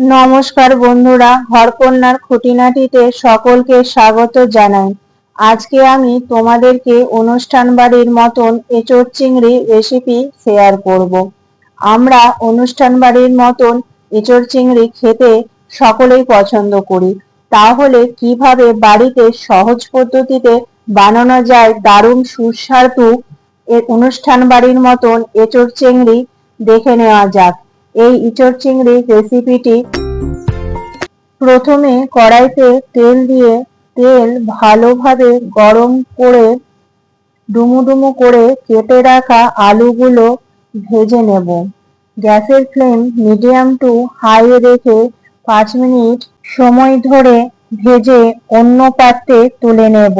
নমস্কার বন্ধুরা, হরকন্যার খুঁটিনাটিতে সকলকে স্বাগত জানাই। আজকে আমি তোমাদেরকে অনুষ্ঠান বাড়ির মতন এঁচোড় চিংড়ি রেসিপি শেয়ার করব। আমরা অনুষ্ঠান বাড়ির মতন এঁচোড় চিংড়ি খেতে সকলেই পছন্দ করি। তাহলে কীভাবে বাড়িতে সহজ পদ্ধতিতে বানানো যায় দারুণ সুস্বাদু অনুষ্ঠান বাড়ির মতন এঁচোড় চিংড়ি দেখে নেওয়া যাক। এই ইঁচড় চিংড়ি রেসিপিটি প্রথমে কড়াইতে তেল দিয়ে তেল ভালোভাবে গরম করে, ডুমুডুমু ডুমু করে কেটে রাখা আলুগুলো ভেজে নেব। গ্যাসের ফ্লেম মিডিয়াম টু হাই রেখে পাঁচ মিনিট সময় ধরে ভেজে অন্য পাত্রে তুলে নেব।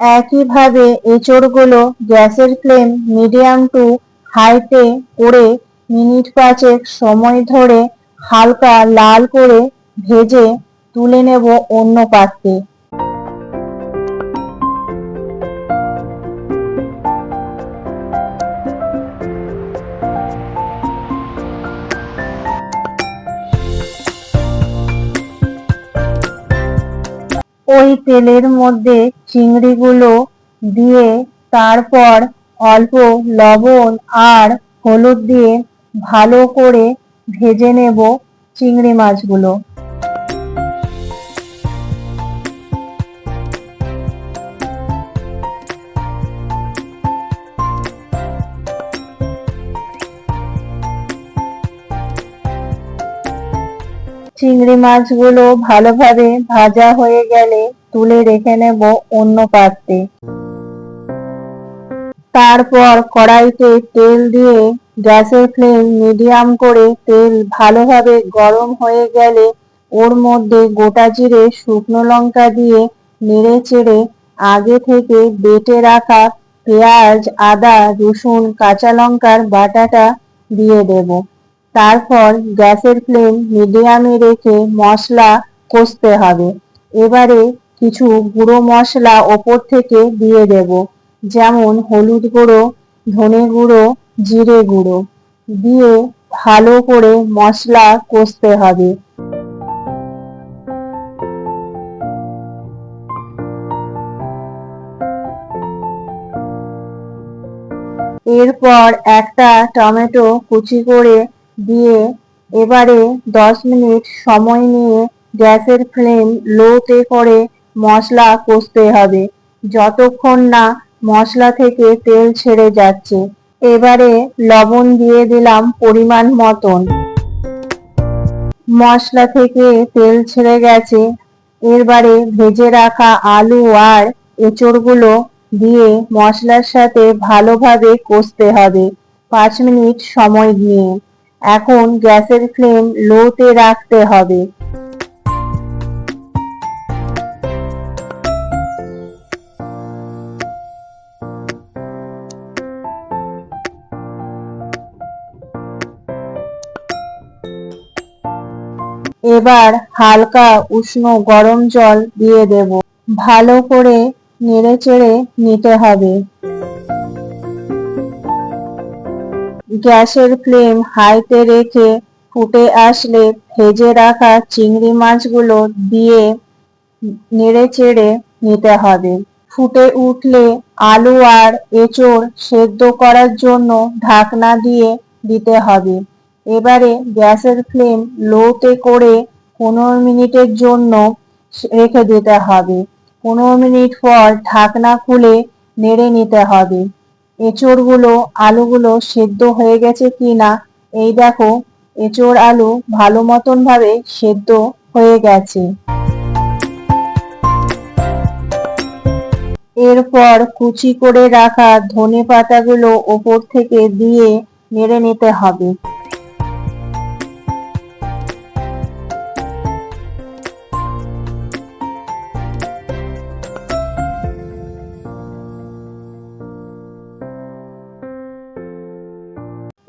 একইভাবে এঁচড়গুলো গ্যাসের ফ্লেম মিডিয়াম টু হাইতে করে মিনিট পাঁচেক সময় ধরে হালকা লাল করে ভেজে তুলে নেব অন্য পাত্রে। ওই তেলের মধ্যে চিংড়িগুলো দিয়ে তারপর অল্প লবণ আর হলুদ দিয়ে ভালো করে ভেজে নেব চিংড়ি মাছগুলো। চিংড়ি মাছগুলো ভালোভাবে ভাজা হয়ে গেলে তুলে রেখে নেব অন্য পাত্রে। তারপর কড়াইতে তেল দিয়ে গ্যাসের ফ্লেম মিডিয়াম করে তেল ভালোভাবে গরম হয়ে গেলে ওর মধ্যে গোটা জিরে শুকনো লঙ্কা দিয়ে নেড়ে চেড়ে আগে থেকে বেটে রাখা পেঁয়াজ, আদা, রসুন, কাঁচা লঙ্কার বাটাটা দিয়ে দেবো। তারপর গ্যাসের ফ্লেম মিডিয়ামে রেখে মশলা কষতে হবে। এবারে কিছু গুঁড়ো মশলা ওপর থেকে দিয়ে দেব, যেমন হলুদ গুঁড়ো, ধনে গুঁড়ো, জিরে গুঁড়ো। দিয়ে ভালো করে মশলা কষতে হবে। এরপর একটা টমেটো কুচি করে দিয়ে এবারে দশ মিনিট সময় নিয়ে গ্যাসের ফ্লেম লোতে করে মশলা কষতে হবে। যতক্ষণ না মশলা থেকে তেল ছেড়ে যাচ্ছে। এবারে লবণ দিয়ে দিলাম পরিমাণ মতন। মশলা থেকে তেল ছেড়ে গেছে। এরবারে ভেজে রাখা আলু আর এঁচড়গুলো দিয়ে মশলার সাথে ভালোভাবে কষতে হবে। পাঁচ মিনিট সময় নিয়ে। এখন গ্যাসের ফ্লেম লোতে রাখতে হবে। এবার হালকা উষ্ণ গরম জল দিয়ে দেব। ভালো করে নেড়ে চেড়ে নিতে হবে। গ্যাসের ফ্লেম হাইতে রেখে ফুটে আসলে ভেজে রাখা চিংড়ি মাছগুলো দিয়ে নেড়ে চেড়ে নিতে হবে। ফুটে উঠলে আলু আর এঁচড় সেদ্ধ করার জন্য ঢাকনা দিয়ে দিতে হবে। এবারে গ্যাসের ফ্লেম লোতে করে পনেরো মিনিটের জন্য রেখে দিতে হবে। পনেরো মিনিট পর ঢাকনা খুলে নেড়ে নিতে হবে। এঁচড়গুলো, আলুগুলো সেদ্ধ হয়ে গেছে কি না, এই দেখো, এঁচড় আলু ভালো মতন ভাবে সেদ্ধ হয়ে গেছে। এরপর কুচি করে রাখা ধনে পাতাগুলো ওপর থেকে দিয়ে নেড়ে নিতে হবে।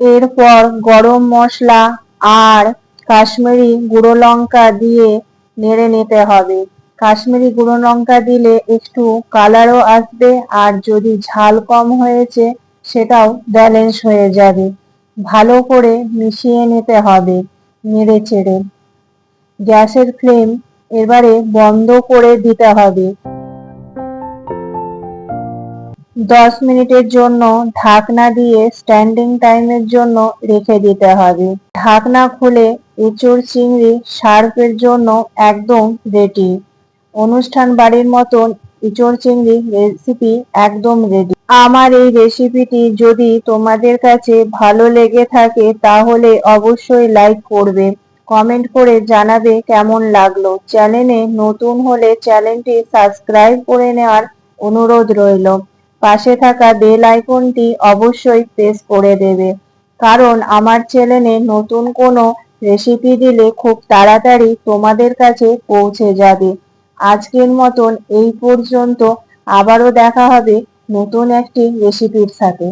এরপর গরম মশলা আর কাশ্মীরি গুঁড়ো লঙ্কা দিয়ে নেড়ে নিতে হবে। কাশ্মীরি গুঁড়ো লঙ্কা দিলে একটু কালারও আসবে আর যদি ঝাল কম হয়েছে, সেটাও ব্যালেন্স হয়ে যাবে। ভালো করে মিশিয়ে নিতে হবে নেড়ে চেড়ে। গ্যাসের ফ্লেম এবারে বন্ধ করে দিতে হবে। দশ মিনিটের জন্য ঢাকনা দিয়ে স্ট্যান্ডিং টাইমের জন্য রেখে দিতে হবে। ঢাকনা খুলে এঁচড় চিংড়ি সার্ভের জন্য একদম রেডি অনুষ্ঠান বাড়ির মতন এঁচড় চিংড়ি রেসিপি একদম রেডি আমার এই রেসিপিটি যদি তোমাদের কাছে ভালো লেগে থাকে, তাহলে অবশ্যই লাইক করবে। কমেন্ট করে জানাবে কেমন লাগল। চ্যানেলে নতুন হলে চ্যানেলটি সাবস্ক্রাইব করে নেওয়ার অনুরোধ রইল। পাশে থাকা বেল আইকনটি অবশ্যই প্রেস করে দেবে, কারণ আমার চ্যানেলে নতুন কোনো রেসিপি দিলে খুব তাড়াতাড়ি তোমাদের কাছে পৌঁছে যাবে। আজকের মতন এই পর্যন্ত, আবারও দেখা হবে নতুন একটি রেসিপির সাথে।